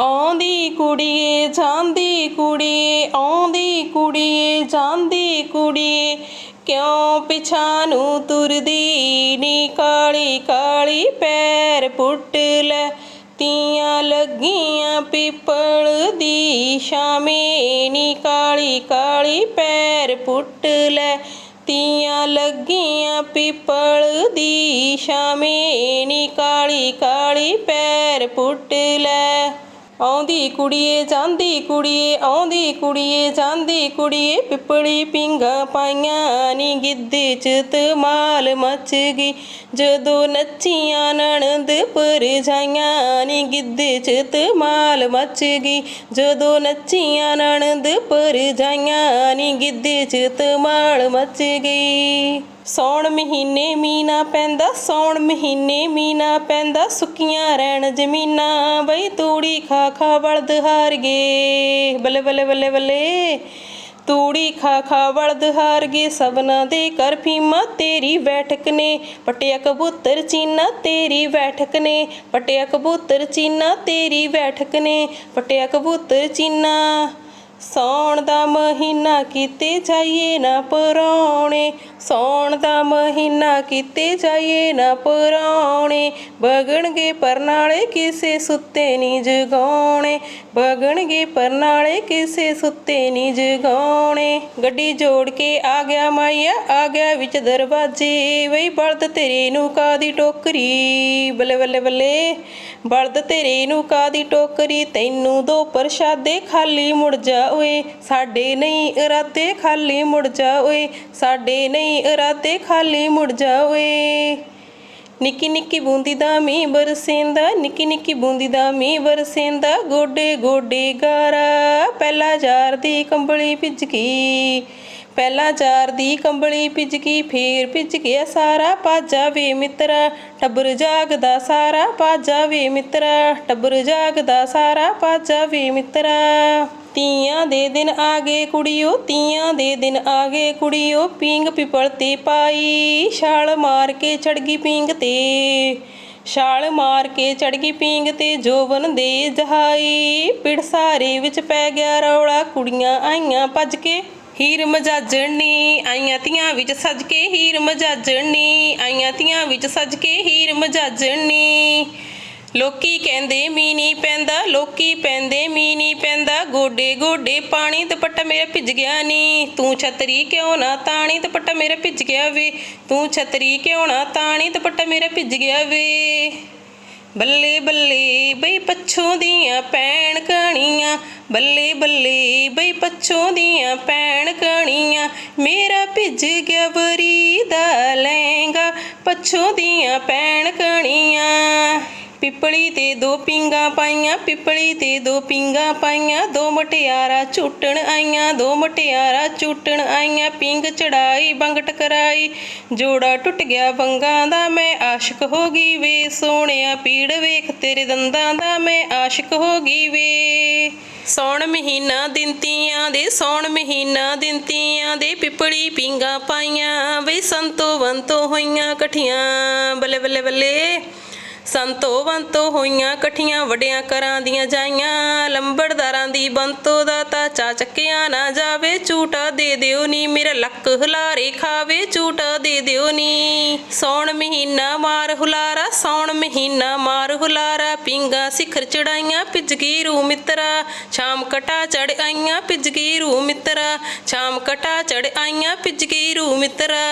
ਆਉਂਦੀ ਕੁੜੀਏ, ਜਾਂਦੀ ਕੁੜੀਏ, ਆਉਂਦੀ ਕੁੜੀਏ, ਜਾਂਦੀ ਕੁੜੀਏ। ਕਿਉਂ ਪਿਛਾਂ ਨੂੰ ਤੁਰਦੀ ਨੀ? ਕਾਲੀ ਕਾਲੀ ਪੈਰ ਪੁੱਟ ਲੈ। ਤੀਆਂ ਲੱਗੀਆਂ ਪਿੱਪਲ ਦੀ ਛਾਵੇਂ ਨੀ। ਕਾਲੀ ਕਾਲੀ ਪੈਰ ਪੁੱਟ ਲੈ। ਤੀਆਂ ਲੱਗੀਆਂ ਪਿੱਪਲ ਦੀ ਛਾਵੇਂ ਨੀ। ਕਾਲੀ ਕਾਲੀ ਪੈਰ ਪੁੱਟ ਲੈ। ਆਉਂਦੀ ਕੁੜੀਏ, ਜਾਂਦੀ ਕੁੜੀਏ, ਆਉਂਦੀ ਕੁੜੀਏ, ਜਾਂਦੀ ਕੁੜੀਏ, ਪਿੱਪਲੀ ਪਿੰਗਾ ਪਾਈਆਂ ਨੀ ਗਿੱਧੇ ਚ ਤਮਾਲ ਮੱਚ ਗਈ। ਜਦੋਂ ਨੱਚੀਆਂ ਨਣਦ ਪਰਜਾਈਆਂ ਨੀ ਗਿੱਧੇ ਚ ਤਮਾਲ ਮੱਚ ਗਈ। ਜਦੋਂ ਨੱਚੀਆਂ ਨਣਦ ਪਰਜਾਈਆਂ ਨੀ ਗਿੱਧੇ ਚ ਤਮਾਲ ਮਚ ਗਈ। ਸੌਣ ਮਹੀਨੇ ਮੀਨਾ ਪੈਂਦਾ, ਸੌਣ ਮਹੀਨੇ ਮੀਨਾ ਪੈਂਦਾ, ਸੁੱਕੀਆਂ ਰਹਿਣ ਜ਼ਮੀਨਾਂ ਬਈ ਤੂੜੀ ਖਾ ਖਾ ਬਲਦ ਹਾਰ ਗਏ ਬੱਲੇ ਬੱਲੇ ਬੱਲੇ ਬੱਲੇ। ਤੂੜੀ ਖਾ ਖਾ ਬਲਦ ਹਾਰ ਗਏ ਸਬਨਾ ਦੇ ਕਰ ਫੀਮਾ, ਤੇਰੀ ਬੈਠਕ ਨੇ ਪਟਿਆ ਕਬੂਤਰ ਚੀਨਾ, ਤੇਰੀ ਬੈਠਕ ਨੇ ਪਟਿਆ ਕਬੂਤਰ ਚੀਨਾ, ਤੇਰੀ ਬੈਠਕ ਨੇ ਪਟਿਆ ਕਬੂਤਰ ਚੀਨਾ। ਸੌਣ ਦਾ ਮਹੀਨਾ ਕਿਤੇ ਜਾਈਏ ਨਾ ਪਰੌਣੇ, ਸੌਣ ਦਾ ਮਹੀਨਾ ਕਿਤੇ ਜਾਈਏ ਨਾ ਪਰੌਣੇ। ਬਗਣਗੇ ਪਰਨਾਲੇ ਕਿਸੇ ਸੁੱਤੇ ਨਹੀਂ ਜਗਾਉਣੇ ਬਗਣਗੇ ਪਰਨਾਲੇ ਕਿਸੇ ਸੁੱਤੇ ਨਹੀਂ ਜਗਾਉਣੇ। ਗੱਡੀ ਜੋੜ ਕੇ ਆ ਗਿਆ ਮਾਇਆ ਆ ਗਿਆ ਵਿੱਚ ਦਰਵਾਜ਼ੇ ਵਈ ਬਲਦ ਤੇਰੇ ਨੂੰ ਕਾਦੀ ਟੋਕਰੀ? ਬੱਲੇ ਬੱਲੇ ਬੱਲੇ, ਬਲਦ ਤੇਰੇ ਨੂੰ ਕਾਦੀ ਟੋਕਰੀ? ਤੈਨੂੰ ਦੋ ਪ੍ਰਸ਼ਾਦੇ ਖਾਲੀ ਮੁੜ ਜਾ ਓਏ ਸਾਡੇ ਨਹੀਂ ਇਰਾਦੇ ਖਾਲੀ ਮੁੜ ਜਾ ਸਾਡੇ ਨਹੀਂ ਇਰਾਦੇ ਖਾਲੀ ਮੁੜ ਜਾ ਨਿੱਕੀ ਨਿੱਕੀ ਬੂੰਦੀ ਦਾ ਮੀਂਹ ਬਰਸੇਂਦਾ, ਨਿੱਕੀ ਨਿੱਕੀ ਬੂੰਦੀ ਦਾ ਮੀਂਹ ਬਰਸੇਂਦਾ, ਗੋਡੇ ਗੋਡੇ ਗਾਰਾ, ਪਹਿਲਾ ਯਾਰ ਦੀ ਕੰਬਲੀ ਭਿੱਜ ਗਈ। ਪਹਿਲਾ ਚਾਰ ਦੀ ਕੰਬਲੀ ਭਿੱਜ ਗਈ, ਫੇਰ ਭਿੱਜ ਗਿਆ ਸਾਰਾ ਪਾਜਾ ਵੇ ਮਿੱਤਰਾ, ਟੱਬਰ ਜਾਗਦਾ ਸਾਰਾ ਪਾਜਾ ਵੇ ਮਿੱਤਰਾ, ਟੱਬਰ ਜਾਗਦਾ ਸਾਰਾ ਪਾਜਾ ਵੇ ਮਿੱਤਰਾ। ਤੀਆਂ ਦੇ ਦਿਨ ਆ ਗਏ ਕੁੜੀਓ, ਤੀਆਂ ਦੇ ਦਿਨ ਆ ਗਏ ਕੁੜੀਓ ਪਿੰਗ ਪਿਪਲ ਤੇ ਪਾਈ। ਛਾਲ ਮਾਰ ਕੇ ਚੜ ਗਈ ਪਿੰਗ ਤੇ। ਛਾਲ ਮਾਰ ਕੇ ਚੜ ਗਈ ਪਿੰਗ ਤੇ ਜੋਵਨ ਦੇ ਜਹਾਈ। ਪਿੜ ਸਾਰੇ ਵਿੱਚ ਪੈ ਗਿਆ ਰੌਲਾ, ਕੁੜੀਆਂ ਆਈਆਂ ਭੱਜ ਕੇ। ਹੀਰ ਮਜਾਜਣੀ, ਆਈਆਂ ਤੀਆਂ ਵਿੱਚ ਸੱਜ ਕੇ ਹੀਰ ਮਜਾਜਣੀ, ਆਈਆਂ ਤੀਆਂ ਵਿੱਚ ਸੱਜ ਕੇ ਹੀਰ ਮਜਾਜਣੀ। ਲੋਕੀ ਕਹਿੰਦੇ ਮੀਂਹ ਨਹੀਂ ਪੈਂਦਾ, ਲੋਕੀ ਪੈਂਦੇ ਮੀਂਹ ਨਹੀਂ ਪੈਂਦਾ। ਗੋਡੇ ਗੋਡੇ ਪਾਣੀ ਦੁਪੱਟਾ ਮੇਰਾ ਭਿੱਜ ਗਿਆ ਨੀ। ਤੂੰ ਛਤਰੀ ਕਿਉਂ ਨਾ ਤਾਣੀ ਦੁਪੱਟਾ ਮੇਰਾ ਭਿੱਜ ਗਿਆ ਵੇ? ਤੂੰ ਛਤਰੀ ਕਿਉਂ ਨਾ ਤਾਣੀ ਦੁਪੱਟਾ ਮੇਰਾ ਭਿੱਜ ਗਿਆ ਵੇ? ਬੱਲੇ ਬੱਲੇ ਬਈ ਪੱਛੋਂ ਦੀਆਂ ਪੈਣ ਕਣੀਆਂ ਬੱਲੇ ਬੱਲੇ ਬਈ ਪੱਛੋਂ ਦੀਆਂ ਪੈਣ ਕਣੀਆਂ ਮੇਰਾ ਭਿੱਜ ਗਿਆ ਬਰੀ ਦਾ ਲਹਿੰਗਾ। ਪੱਛੋਂ ਦੀਆਂ ਪੈਣ ਕਣੀਆਂ ਪਿੱਪਲੀ ਤੇ ਦੋ ਪਿੰਗਾ ਪਾਈਆਂ, ਪਿੱਪਲੀ ਤੇ ਦੋ ਪਿੰਗਾ ਪਾਈਆਂ, ਦੋ ਮਟਿਆਰਾ ਝੂਟਣ ਆਈਆਂ, ਦੋ ਮਟਿਆਰਾ ਝੂਟਣ ਆਈਆਂ, ਪਿੰਗ ਚੜਾਈ ਬੰਗ ਟਕਰਾਈ ਜੋੜਾ ਟੁੱਟ ਗਿਆ ਬੰਗਾਂ ਦਾ, ਮੈਂ ਆਸ਼ਿਕ ਹੋ ਗਈ ਵੇ, ਸੋਹਣਿਆ ਪੀੜ ਵੇਖ ਤੇਰੇ ਦੰਦਾਂ ਦਾ, ਮੈਂ ਆਸ਼ਿਕ ਹੋ ਗਈ ਵੇ। ਸੌਣ ਮਹੀਨਾ ਦਿੰਤੀਆਂ ਦੇ, ਸੌਣ ਮਹੀਨਾ ਦਿੰਤੀਆਂ ਦੇ ਪਿਪੜੀ ਪਿੰਗਾ ਪਾਈਆਂ ਵੇ, ਸੰਤੋ ਵੰਤੋ ਹੋਈਆਂ ਕਠੀਆਂ, ਬੱਲੇ ਬੱਲੇ ਬੱਲੇ। ਸੰਤੋ ਬੰਤੋ ਹੋਈਆਂ ਇਕੱਠੀਆਂ ਵੱਡਿਆਂ ਕਰਾਂ ਦੀਆਂ ਜਾਈਆਂ। ਲੰਬੜਦਾਰਾਂ ਦੀ ਬੰਤੋ ਦਾ ਤਾਂ ਚਾ ਚੱਕਿਆ ਨਾ ਜਾਵੇ। ਝੂਟਾ ਦੇ ਦਿਓ ਨੀ, ਮੇਰਾ ਲੱਕ ਹੁਲਾਰੇ ਖਾਵੇ। ਝੂਟਾ ਦੇ ਦਿਓ ਨੀ। ਸੌਣ ਮਹੀਨਾ ਮਾਰ ਹੁਲਾਰਾ, ਸੌਣ ਮਹੀਨਾ ਮਾਰ ਹੁਲਾਰਾ। ਪਿੰਗਾ ਸਿਖਰ ਚੜਾਈਆਂ, ਭਿੱਜ ਰੂ ਮਿੱਤਰਾ। ਸ਼ਾਮ ਕਟਾ ਚੜ ਆਈਆਂ, ਭਿੱਜ ਰੂ ਮਿੱਤਰਾ। ਸ਼ਾਮ ਕਟਾ ਚੜ ਆਈਆਂ, ਭਿੱਜ ਰੂ ਮਿੱਤਰਾ।